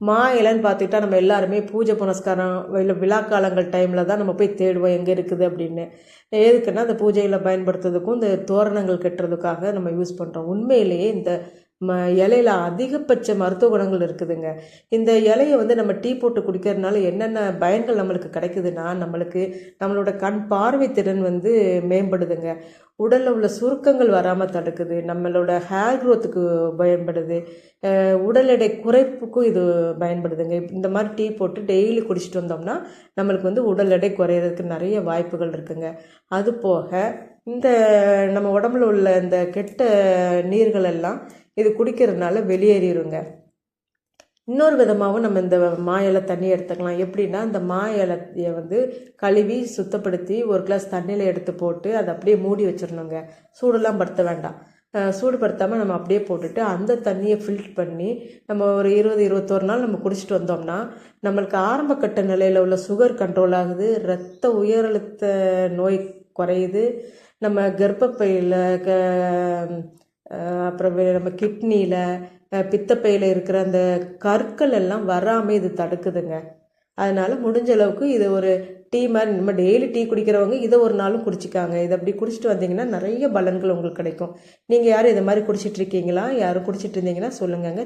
மா இலைன்னு பார்த்துக்கிட்டா நம்ம எல்லாருமே பூஜை புனஸ்காரம் இல்லை விழாக்காலங்கள் டைமில் தான் நம்ம போய் தேடுவோம் எங்கே இருக்குது அப்படின்னு. எதுக்குன்னா அந்த பூஜையில் பயன்படுத்துறதுக்கும் இந்த தோரணங்கள் கட்டுறதுக்காக நம்ம யூஸ் பண்ணுறோம் உண்மையிலேயே இந்த ம இலையில அதிகபட்ச மருத்துவ குணங்கள் இருக்குதுங்க. இந்த இலையை வந்து நம்ம டீ போட்டு குடிக்கிறதுனால என்னென்ன பயன்கள் நம்மளுக்கு கிடைக்குதுன்னா நம்மளுக்கு நம்மளோட கண் பார்வை திறன் வந்து மேம்படுதுங்க. உடலில் உள்ள சுருக்கங்கள் வராமல் தடுக்குது. நம்மளோட ஹேர் க்ரோத்துக்கு பயன்படுது. உடல் எடை குறைப்புக்கும் இது பயன்படுதுங்க. இந்த மாதிரி டீ போட்டு டெய்லி குடிச்சிட்டு வந்தோம்னா நம்மளுக்கு வந்து உடல் எடை குறையிறதுக்கு நிறைய வாய்ப்புகள் இருக்குங்க. அது போக இந்த நம்ம உடம்புல உள்ள இந்த கெட்ட நீர்கள் எல்லாம் இது குடிக்கிறதுனால வெளியேறிடுங்க இன்னொரு விதமாகவும் நம்ம இந்த மா இலை தண்ணி எடுத்துக்கலாம். எப்படின்னா இந்த மா இலையை வந்து கழுவி சுத்தப்படுத்தி ஒரு கிளாஸ் தண்ணியில் எடுத்து போட்டு அதை அப்படியே மூடி வச்சிடணுங்க. சூடெல்லாம் படுத்த வேண்டாம். சூடுபடுத்தாமல் நம்ம அப்படியே போட்டுட்டு அந்த தண்ணியை ஃபில்ட் பண்ணி நம்ம ஒரு இருபது இருபத்தோரு நாள் நம்ம குடிச்சிட்டு வந்தோம்னா நம்மளுக்கு ஆரம்ப கட்ட நிலையில் உள்ள சுகர் கண்ட்ரோல் ஆகுது ரத்த உயரழுத்த நோய் குறையுது நம்ம கர்ப்பப்பையில் க அப்புறம் நம்ம கிட்னியில் பித்தப்பையில் இருக்கிற அந்த கற்கள் எல்லாம் வராமல் இது தடுக்குதுங்க. அதனால் முடிஞ்ச அளவுக்கு இது ஒரு டீ மாதிரி நம்ம டெய்லி டீ குடிக்கிறவங்க இதை ஒரு நாளும் குடிச்சிக்காங்க. இதை அப்படி குடிச்சிட்டு வந்தீங்கன்னா நிறைய பலன்கள் உங்களுக்கு கிடைக்கும். நீங்கள் யாரும் இதை மாதிரி குடிச்சிட்டு இருக்கீங்களா? யாரும் குடிச்சிட்டு இருந்தீங்கன்னா சொல்லுங்கங்க.